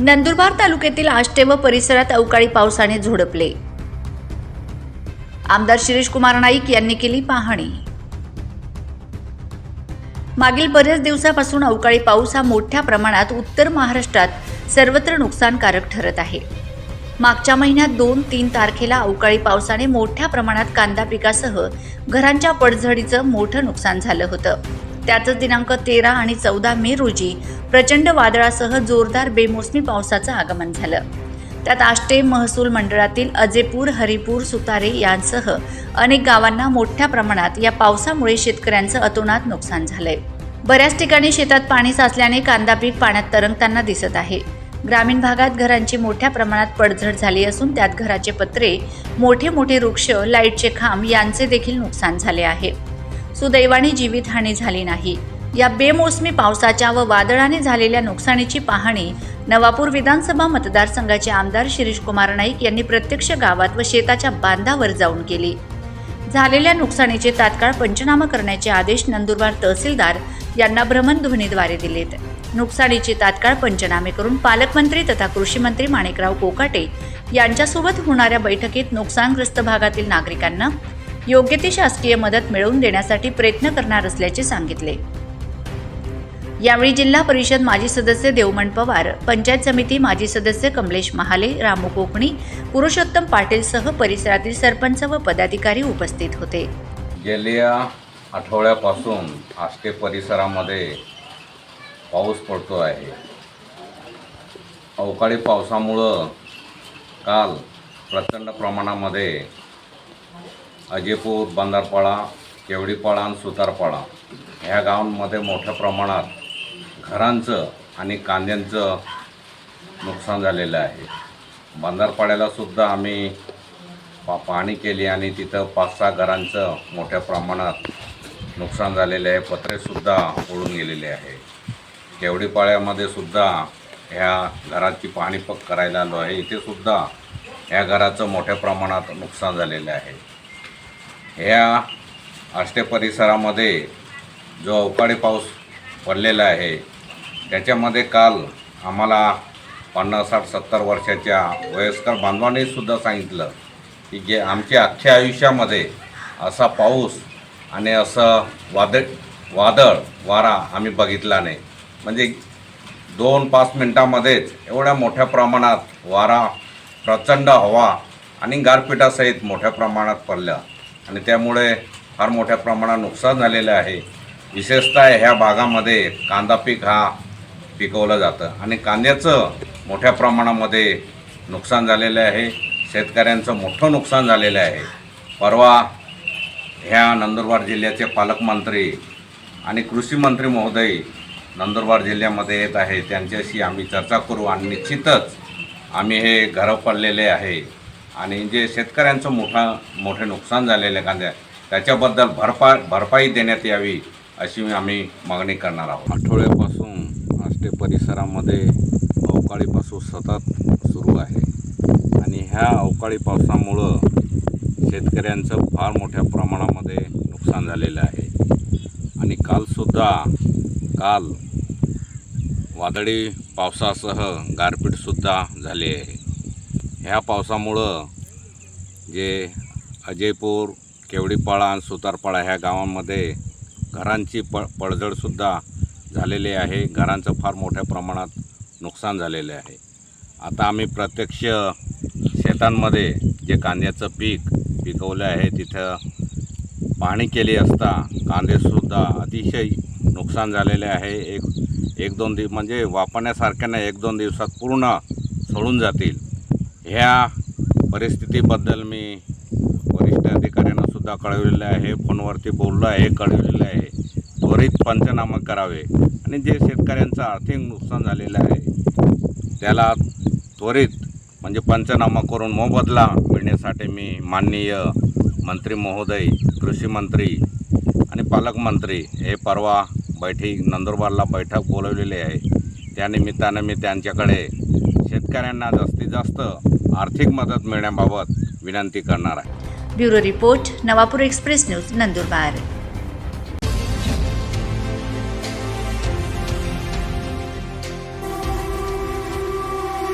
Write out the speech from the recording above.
नंदुरबार तालुक्यातील आष्टे व परिसरात अवकाळी पावसाने झोडपले. आमदार शिरीष कुमार नाईक यांनी केली पाहणी. मागील बऱ्याच दिवसापासून अवकाळी पाऊस हा मोठ्या प्रमाणात उत्तर महाराष्ट्रात सर्वत्र नुकसानकारक ठरत आहे. मागच्या महिन्यात दोन तीन तारखेला अवकाळी पावसाने मोठ्या प्रमाणात कांदा पिकासह घरांच्या पडझडीचं मोठं नुकसान झालं होतं. त्यातच दिनांक तेरा आणि चौदा मे रोजी प्रचंड वादळासह जोरदार बेमोसमी पावसाचं आगमन झालं. त्यात आष्टे महसूल मंडळातील अजेपूर हरिपूर सुतारे यांसह अनेक गावांना मोठ्या प्रमाणात या पावसामुळे शेतकऱ्यांचं अतोनात नुकसान झालंय. बऱ्याच ठिकाणी शेतात पाणी साचल्याने कांदा पीक पाण्यात तरंगताना दिसत आहे. ग्रामीण भागात घरांची मोठ्या प्रमाणात पडझड झाली असून त्यात घराचे पत्रे मोठे मोठे वृक्ष लाईटचे खांब यांचे देखील नुकसान झाले आहे. सुदैवाने जीवितहानी झाली नाही. या बेमोसमी पावसाच्या व वादळाने झालेल्या नुकसानीची पाहणी नवापूर विधानसभा मतदारसंघाचे आमदार शिरीष कुमार नाईक यांनी प्रत्यक्ष गावात व शेताच्या बांधावर जाऊन केली. झालेल्या नुकसानीचे तात्काळ पंचनामा करण्याचे आदेश नंदुरबार तहसीलदार यांना भ्रमणध्वनीद्वारे दिलेत. नुकसानीचे तात्काळ पंचनामे करून पालकमंत्री तथा कृषी मंत्री माणिकराव कोकाटे यांच्यासोबत होणाऱ्या बैठकीत नुकसानग्रस्त भागातील नागरिकांना योग्य ती शासकीय मदत मिळवून देण्यासाठी प्रयत्न करणार असल्याचे सांगितले. यावेळी जिल्हा परिषद माजी सदस्य देवमण पवार पंचायत समिती माजी सदस्य कमलेश महाले रामू कोकणी पुरुषोत्तम पाटीलसह परिसरातील सरपंच व पदाधिकारी उपस्थित होते. गेल्या आठवड्यापासून आष्टे परिसरामध्ये पाऊस पडतो आहे. अवकाळी पावसामुळं काल प्रचंड प्रमाणामध्ये अजेपूर बंदारपाडा केवडीपाडा आणि सुतारपाडा ह्या गावांमध्ये मोठ्या प्रमाणात घरांचं आणि कांद्यांचं नुकसान झालेलं आहे. बंदारपाड्यालासुद्धा आम्ही पा पाणी केली आणि तिथं पाच सहा घरांचं मोठ्या प्रमाणात नुकसान झालेले आहे. पत्रेसुद्धा उडून गेलेले आहे. केवडीपाड्यामध्ये सुद्धा ह्या घराची पाणी पक करायला आलो आहे. इथे सुद्धा ह्या घराचं मोठ्या प्रमाणात नुकसान झालेलं आहे. ह्या आष्टे परिसरामध्ये जो अवकाळी पाऊस पडलेला आहे त्याच्यामध्ये काल आम्हाला पन्नास साठ सत्तर वर्षाच्या वयस्कर बांधवांनी सुद्धा सांगितलं की जे आमच्या अख्ख्या आयुष्यामध्ये असा पाऊस आणि असं वादळ वादळ वारा आम्ही बघितला नाही. म्हणजे दोन पाच मिनटामध्येच एवढ्या मोठ्या प्रमाणात वारा प्रचंड हवा आणि गारपिटासहित मोठ्या प्रमाणात पडल्या. आणि त्यामुळे फार मोठ्या प्रमाणात नुकसान झालेलं आहे. विशेषतः ह्या भागामध्ये कांदा पीक हा पिकवलं जातं. आणि कांद्याचं मोठ्या प्रमाणामध्ये नुकसान झालेलं आहे. शेतकऱ्यांचं मोठं नुकसान झालेलं आहे. परवा ह्या नंदुरबार जिल्ह्याचे पालकमंत्री आणि कृषी मंत्री महोदय नंदुरबार जिल्ह्यामध्ये येत आहे त्यांच्याशी आम्ही चर्चा करू आणि निश्चितच आम्ही हे घरं पडलेले आहे. आणि जे शेतकऱ्यांचं मोठा मोठे नुकसान झालेले कांद्या त्याच्याबद्दल भरपा भरपाई देण्यात यावी अशी आम्ही मागणी करणार आहोत. आठवड्यापासून आष्टे परिसरामध्ये अवकाळी पाऊस सतत सुरू आहे. आणि ह्या अवकाळी पावसामुळं शेतकऱ्यांचं फार मोठ्या प्रमाणामध्ये नुकसान झालेलं आहे. आणि कालसुद्धा काल वादळी पावसासह गारपीटसुद्धा झाली आहे. ह्या पावसामुळं जे अजयपूर केवडीपाळा आणि सुतारपाळा ह्या गावांमध्ये घरांची प पडझडसुद्धा झालेली आहे. घरांचं फार मोठ्या प्रमाणात नुकसान झालेले आहे. आता आम्ही प्रत्यक्ष शेतांमध्ये जे कांद्याचं पीक पिकवलं आहे तिथं पाहणी केली असता कांदेसुद्धा अतिशय नुकसान झालेले आहे. एक एक दोन दिव म्हणजे वापरण्यासारख्या एक दोन दिवसात पूर्ण सोडून जातील. ह्या परिस्थितीबद्दल मी वरिष्ठ अधिकाऱ्यांना सुद्धा कळवलेलं आहे. फोनवरती बोललो आहे कळवलेलं आहे. त्वरित पंचनामा करावे. आणि जे शेतकऱ्यांचं आर्थिक नुकसान झालेलं आहे त्याला त्वरित म्हणजे पंचनामा करून मोबदला मिळण्यासाठी मी माननीय मंत्री महोदय कृषी मंत्री आणि पालकमंत्री हे परवा बैठक नंदुरबारला बैठक बोलवलेली आहे. त्यानिमित्तानं मी त्यांच्याकडे शेतकऱ्यांना जास्तीत जास्त आर्थिक मदत मिळण्याबाबत विनंती करणार आहे. Bureau report Navapur express news Nandurbar.